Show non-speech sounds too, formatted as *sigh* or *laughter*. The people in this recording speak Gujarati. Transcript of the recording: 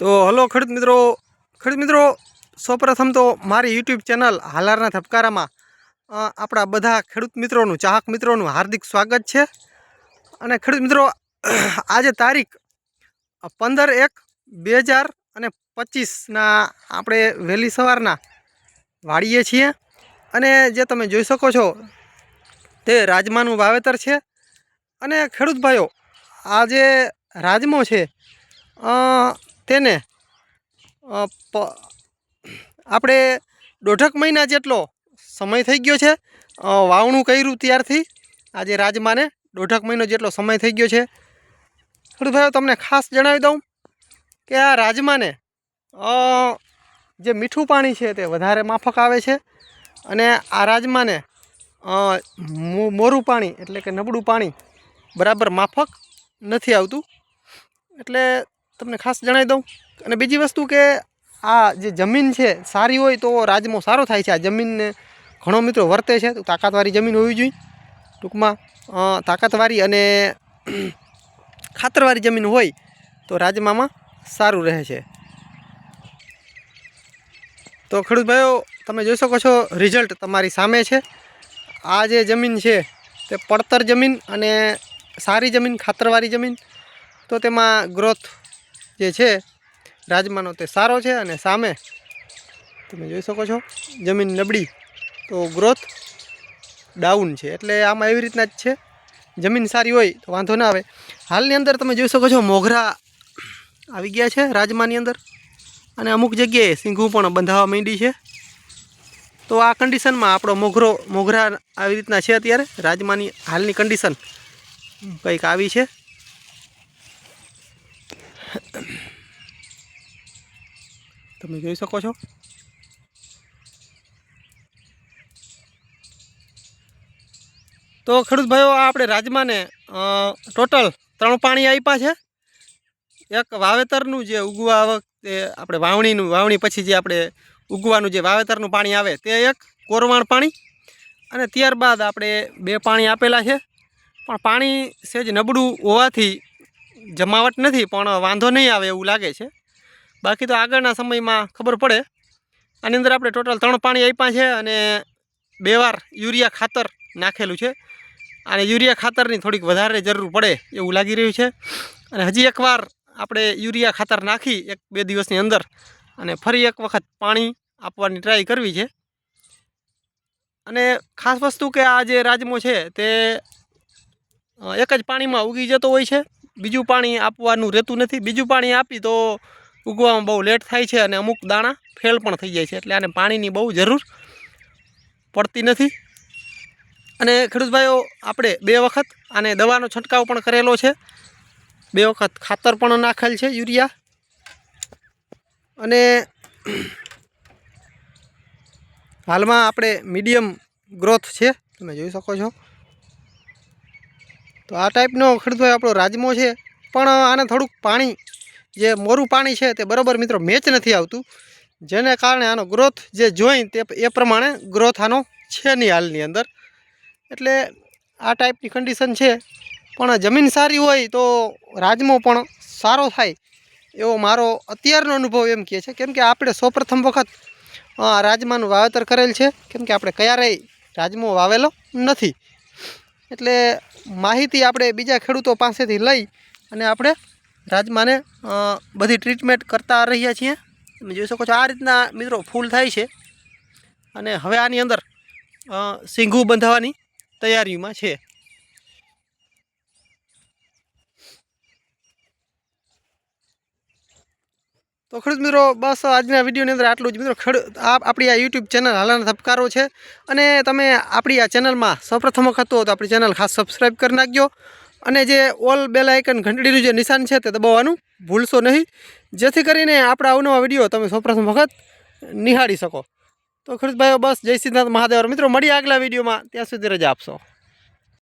તો હલો ખેડૂત મિત્રો ખેડૂત મિત્રો, સૌપ્રથમ તો મારી યુટ્યુબ ચેનલ હાલારના ધબકારામાં આપણા બધા ખેડૂત મિત્રોનું, ચાહક મિત્રોનું હાર્દિક સ્વાગત છે. અને ખેડૂત મિત્રો, *clears throat* આજે તારીખ પંદર એક બે હજાર અને પચીસના આપણે વહેલી સવારના વાળીએ છીએ. અને જે તમે જોઈ શકો છો, તે રાજમાનું વાવેતર છે. અને ખેડૂત ભાઈઓ, આ જે રાજમો છે તેને આપણે દોઢક મહિના જેટલો સમય થઈ ગયો છે. વાવણું કર્યું ત્યારથી આજે રાજમાને દોઢક મહિનો જેટલો સમય થઈ ગયો છે. ખેડૂત ભાઈઓ તમને ખાસ જણાવી દઉં કે આ રાજમાને જે મીઠું પાણી છે તે વધારે માફક આવે છે અને આ રાજમાને મોરું પાણી એટલે કે નબળું પાણી બરાબર માફક નથી આવતું. એટલે તમને ખાસ જણાવી દઉં. અને બીજી વસ્તુ કે આ જે જમીન છે, સારી હોય તો રાજમો સારો થાય છે. આ જમીનને ઘણો મિત્રો વર્તે છે. તો તાકાતવાળી જમીન હોવી જોઈએ. ટૂંકમાં તાકાતવાળી અને ખાતરવાળી જમીન હોય તો રાજમામાં સારું રહે છે. તો ખેડૂત ભાઈઓ તમે જોઈ શકો છો, રિઝલ્ટ તમારી સામે છે. આ જે જમીન છે, તે પડતર જમીન અને સારી જમીન, ખાતરવાળી જમીન, તો તેમાં ગ્રોથ જે છે, રાજમાનો તે સારો છે અને સામે તમે જોઈ શકો છો, જમીન નબળી તો ગ્રોથ ડાઉન છે. એટલે આમાં એવી રીતના જ છે, જમીન સારી હોય તો વાંધો ના આવે. હાલની અંદર તમે જોઈ શકો છો, મોગરા આવી ગયા છે રાજમાની અંદર અને અમુક જગ્યાએ સિંઘું પણ બંધાવા માંડી છે. તો આ કન્ડિશનમાં આપણો મોગરો, મોગરા આવી રીતના છે અત્યારે, રાજમાની હાલની કન્ડિશન કંઈક આવી છે. તમે જોઈ શકો છો. તો ખેડૂત ભાઈઓ આપણે રાજમાને ટોટલ ત્રણ પાણી આપ્યા છે. એક વાવેતરનું જે ઉગવા વખતે આપણે વાવણીનું, વાવણી પછી જે આપણે ઉગવાનું જે વાવેતરનું પાણી આવે તે એક કોરવાણ પાણી. અને ત્યારબાદ આપણે બે પાણી આપેલા છે. પણ પાણી સેજ નબળું હોવાથી જમાવટ નથી, પણ વાંધો નહીં આવે એવું લાગે છે. બાકી તો આગળના સમયમાં ખબર પડે. આની અંદર આપણે ટોટલ ત્રણ પાણી આપ્યા છે અને બે વાર યુરિયા ખાતર નાખેલું છે. અને યુરિયા ખાતરની થોડીક વધારે જરૂર પડે એવું લાગી રહ્યું છે. અને હજી એકવાર આપણે યુરિયા ખાતર નાખી એક બે દિવસની અંદર અને ફરી એક વખત પાણી આપવાની ટ્રાય કરવી છે. અને ખાસ વસ્તુ કે આ જે રાજમો છે તે એક જ પાણીમાં ઉગી જતો હોય છે. બીજું પાણી આપવાનું રહેતું નથી. બીજું પાણી આપી તો ઉગવામાં બહુ લેટ થાય છે અને અમુક દાણા ફેલ પણ થઈ જાય છે. એટલે આને પાણીની બહુ જરૂર પડતી નથી. અને ખેડૂત આપણે બે વખત આને દવાનો છંટકાવ પણ કરેલો છે. બે વખત ખાતર પણ નાખેલ છે યુરિયા. અને હાલમાં આપણે મીડિયમ ગ્રોથ છે. તમે જોઈ શકો છો. તો આ ટાઈપનો ખેડૂતભાઈ આપણો રાજમો છે. પણ આને થોડુંક પાણી, જે મોરું પાણી છે તે બરાબર મિત્રો મેચ નથી આવતું. જેને કારણે આનો ગ્રોથ જે જોઈ તે એ પ્રમાણે ગ્રોથ આનો છે નહીં હાલની અંદર. એટલે આ ટાઈપની કન્ડિશન છે. પણ જમીન સારી હોય તો રાજમો પણ સારો થાય એવો મારો અત્યારનો અનુભવ એમ કહે છે. કેમ કે આપણે સૌપ્રથમ વખત રાજમાનું વાવેતર કરેલ છે. કેમ કે આપણે ક્યારેય રાજમો વાવેલો નથી. એટલે માહિતી આપણે બીજા ખેડૂતો પાસેથી લઈ અને આપણે રાજમાને બધી ટ્રીટમેન્ટ કરતા રહ્યા છીએ. તમે જોઈ શકો છો આ રીતના મિત્રો ફૂલ થાય છે. અને હવે આની અંદર સિંઘું બંધાવવાની તૈયારીમાં છે. તો ખેડૂત મિત્રો, બસ આજના વિડીયોની અંદર આટલું જ. મિત્રો, ખેડૂત આપણી આ યુટ્યુબ ચેનલ હાલાના ધબકારો છે અને તમે આપણી આ ચેનલમાં સૌપ્રથમ વખત હો તો આપણી ચેનલ ખાસ સબસ્ક્રાઈબ કરી નાખજો અને જે ઓલ બેલ આઇકન ઘંટડીનું જે નિશાન છે તે દબાવવાનું ભૂલશો નહીં. જેથી કરીને આપણા અવનવા વીડિયો તમે સૌપ્રથમ વખત નિહાળી શકો. તો ખેડૂતભાઈઓ બસ જય સિદ્ધાર્થ મહાદેવ મિત્રો, મળીએ આગલા વિડીયોમાં. ત્યાં સુધી રજા આપશો.